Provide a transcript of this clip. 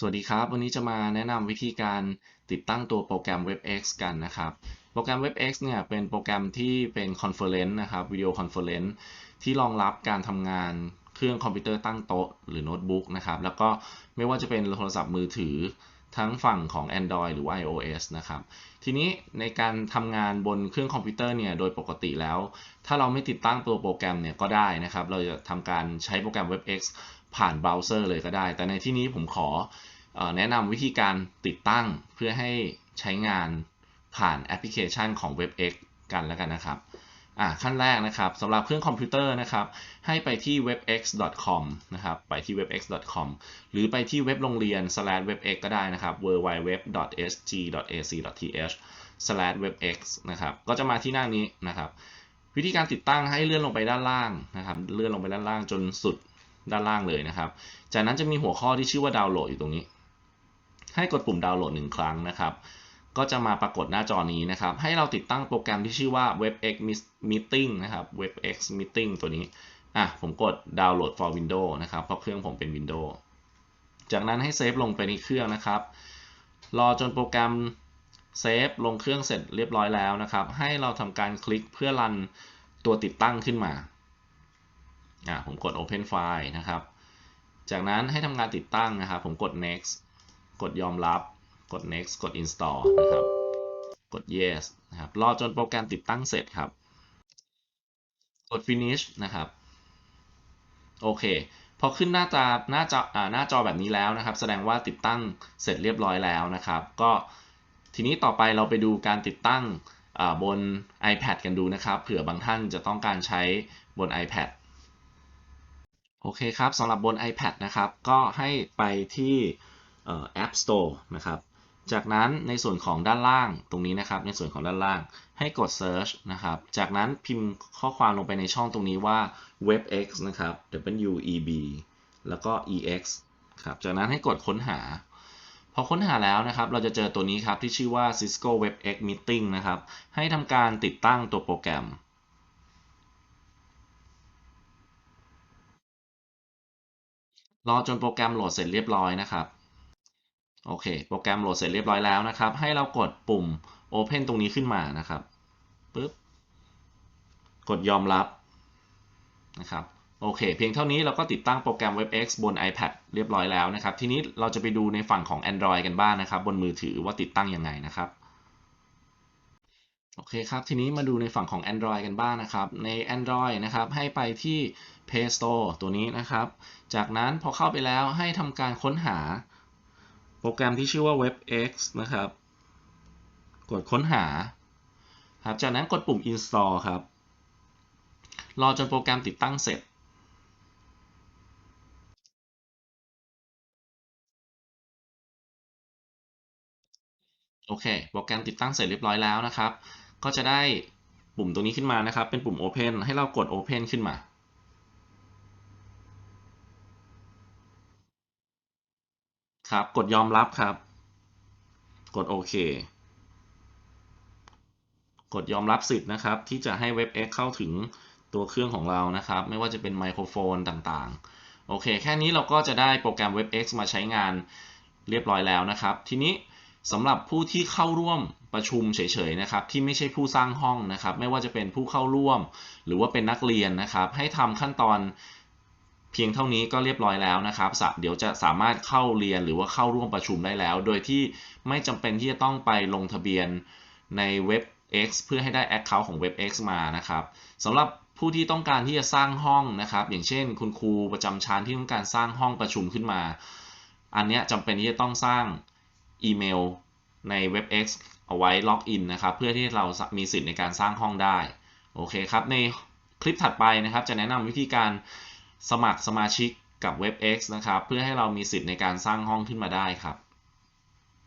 สวัสดีครับ วันนี้จะมาแนะนำวิธีการติดตั้งตัวโปรแกรม WebEx กันนะครับ โปรแกรม WebEx เนี่ยเป็นโปรแกรมที่เป็นคอนเฟอเรนซ์นะครับวิดีโอคอนเฟอเรนซ์ที่รองรับการทำงานเครื่องคอมพิวเตอร์ตั้งโต๊ะหรือโน้ตบุ๊กนะครับ แล้วก็ไม่ว่าจะเป็นโทรศัพท์มือถือ ทั้งฝั่งของ Android หรือว่า iOS นะครับ ทีนี้ในการทำงานบนเครื่องคอมพิวเตอร์เนี่ยโดยปกติแล้ว ถ้าเราไม่ติดตั้งตัวโปรแกรมเนี่ยก็ได้นะครับ เราจะทำการใช้โปรแกรม WebEx ผ่านเบราว์เซอร์เลยก็ได้ แต่ในที่นี้ผมขออแนะนำวิธีการติดตั้งเพื่อให้ใช้งานผ่านแอปพลิเคชันของ WebEx กันแล้วกันนะครับ อ่าขั้นแรกนะครับสำหรับเครื่องคอมพิวเตอร์นะครับ ให้ไปที่ webx.com นะครับ ไปที่ webx.com หรือไปที่เว็บโรงเรียน webx ก็ได้นะครับ www.sg.ac.th/webx นะครับ ก็จะมาที่หน้านี้นะครับ วิธีการติดตั้งให้เลื่อนลงไปด้านล่างนะครับ เลื่อนลงไปด้านล่างจนสุดด้านล่างเลยนะครับ จากนั้นจะมีหัวข้อที่ชื่อว่าดาวน์โหลดอยู่ตรงนี้ ให้กดปุ่มดาวน์โหลดหนึ่งครั้งนะครับ ก็จะมาปรากฏหน้าจอนี้นะครับ ให้เราติดตั้งโปรแกรมที่ชื่อว่า WebEx Meeting นะครับ WebEx Meeting ตัวนี้ อะ ผมกดดาวน์โหลด for Windows นะครับ เพราะเครื่องผมเป็น Windows จากนั้นให้เซฟลงไปในเครื่องนะครับ รอจนโปรแกรมเซฟลงเครื่องเสร็จเรียบร้อยแล้วนะครับ ให้เราทำการคลิกเพื่อรันตัวติดตั้งขึ้นมา อะ ผมกด Open File นะครับ จากนั้นให้ทำการติดตั้งนะครับ ผมกด next กดยอมรับ กด next กด install นะครับ กด yes นะครับ รอจนโปรแกรมติดตั้งเสร็จครับ กด finish นะครับ โอเค พอขึ้นหน้าจอหน้าจอหน้าจอแบบนี้แล้วนะครับ แสดงว่าติดตั้งเสร็จเรียบร้อยแล้วนะครับ ก็ทีนี้ต่อไปเราไปดูการติดตั้งบน iPad กันดูนะครับ เผื่อบางท่านจะต้องการใช้บน iPad โอเคครับสำหรับบน iPad นะครับ ก็ให้ไปที่ App Store นะครับ จากนั้นในส่วนของด้านล่างตรงนี้นะครับ ในส่วนของด้านล่างให้กด Search นะครับ จากนั้นพิมพ์ข้อความลงไปในช่องตรงนี้ว่า webx นะครับ W E B แล้วก็ EX ครับ จากนั้นให้กดค้นหา พอค้นหาแล้วนะครับ เราจะเจอตัวนี้ครับที่ชื่อว่า Cisco WebEx Meeting นะครับ ให้ทำการติดตั้งตัวโปรแกรมรอจนโปรแกรมโหลดเสร็จเรียบร้อยนะครับ โอเค โปรแกรมโหลดเสร็จเรียบร้อยแล้วนะครับ ให้เรากดปุ่ม Open ตรงนี้ขึ้นมานะครับปึ๊บกดยอมรับนะครับโอเค เพียงเท่านี้เราก็ติดตั้งโปรแกรม WebEx บน iPad เรียบร้อยแล้วนะครับ ทีนี้เราจะไปดูในฝั่งของ Android กันบ้างนะครับ บนมือถือว่าติดตั้งยังไงนะครับโอเคครับ ทีนี้มาดูในฝั่งของ Android กันบ้างนะครับ ใน Android นะครับ ให้ไปที่ Play Store ตัวนี้นะครับ จากนั้นพอเข้าไปแล้วให้ทำการค้นหา โปรแกรมที่ชื่อว่า WebX นะครับ กดค้นหาครับจากนั้นกดปุ่ม install ครับ รอจนโปรแกรมติดตั้งเสร็จโอเค โปรแกรมติดตั้งเสร็จเรียบร้อยแล้วนะครับ ก็จะได้ปุ่มตรงนี้ขึ้นมานะครับ เป็นปุ่ม Open ให้เรากด Open ขึ้นมา ครับ กดยอมรับครับ กดโอเค กดยอมรับสิทธิ์นะครับ ที่จะให้ WebEx เข้าถึงตัวเครื่องของเรานะครับ ไม่ว่าจะเป็นไมโครโฟนต่างๆ โอเค แค่นี้เราก็จะได้โปรแกรม WebEx มาใช้งานเรียบร้อยแล้วนะครับ ทีนี้สำหรับผู้ที่เข้าร่วมประชุมเฉยๆนะครับ ที่ไม่ใช่ผู้สร้างห้องนะครับ ไม่ว่าจะเป็นผู้เข้าร่วม หรือว่าเป็นนักเรียนนะครับ ให้ทำขั้นตอน เพียงเท่านี้ก็เรียบร้อยแล้วนะครับเดี๋ยวจะสามารถเข้าเรียนหรือว่าเข้าร่วมประชุมได้แล้ว โดยที่ไม่จำเป็นที่จะต้องไปลงทะเบียนในเว็บ X เพื่อให้ได้ Account ของ WebEx มานะครับสำหรับผู้ที่ต้องการที่จะสร้างห้องนะครับ อย่างเช่น คุณครูประจำชั้นที่ต้องการสร้างห้องประชุมขึ้นมา อันนี้จำเป็นที่จะต้องสร้างอีเมลใน WebEx เอาไว้ล็อกอินนะครับ เพื่อที่เรามีสิทธิ์ในการสร้างห้องได้ โอเคครับ ในคลิปถัดไปนะครับ จะแนะนำวิธีการ สมัครสมาชิกกับ WebEx นะครับ เพื่อให้เรามีสิทธิ์ในการสร้างห้องขึ้นมาได้ครับ